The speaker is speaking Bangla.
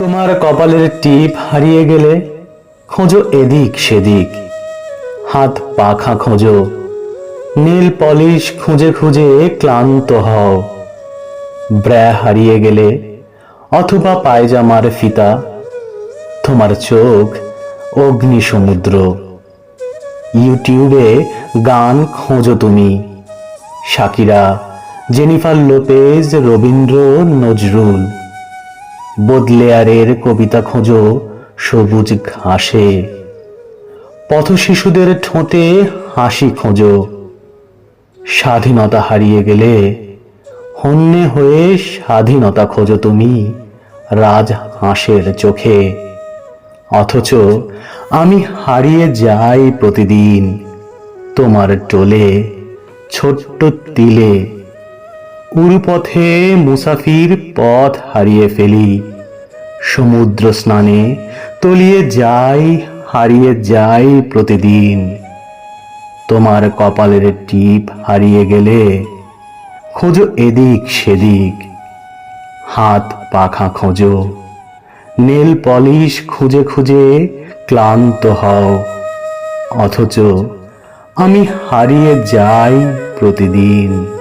তোমার কপালের টিপ হারিয়ে গেলে খোঁজো এদিক সেদিক। হাত পাখা খোঁজো, নীল পলিশ খুঁজে খুঁজে ক্লান্ত হও। ব্র্যা হারিয়ে গেলে অথবা পায়জামার ফিতা, তোমার চোখ অগ্নি সমুদ্র। ইউটিউবে গান খোঁজো তুমি Shakira Jennifer Lopez, Rabindra, Nazrul. বোদলেয়ারের কবিতা খোঁজো সবুজ ঘাসে। পথ শিশুদের ঠোঁটে হাসি খোঁজো। স্বাধীনতা হারিয়ে গেলে হন্যে হয়ে স্বাধীনতা খোঁজো তুমি রাজ হাঁসের চোখে। অথচ আমি হারিয়ে যাই প্রতিদিন তোমার টোলে ছোট্ট তিলে উড়ুপথে মুসাফির পথ হারিয়ে ফেলি। সমুদ্র স্নানে তলিয়ে যাই, হারিয়ে যাই প্রতিদিন। তোমার কপালের টিপ হারিয়ে গেলে খোঁজো এদিক সেদিক। হাত পাখা খোঁজো, নেল পলিশ খুঁজে খুঁজে ক্লান্ত হও। অথচ আমি হারিয়ে যাই প্রতিদিন।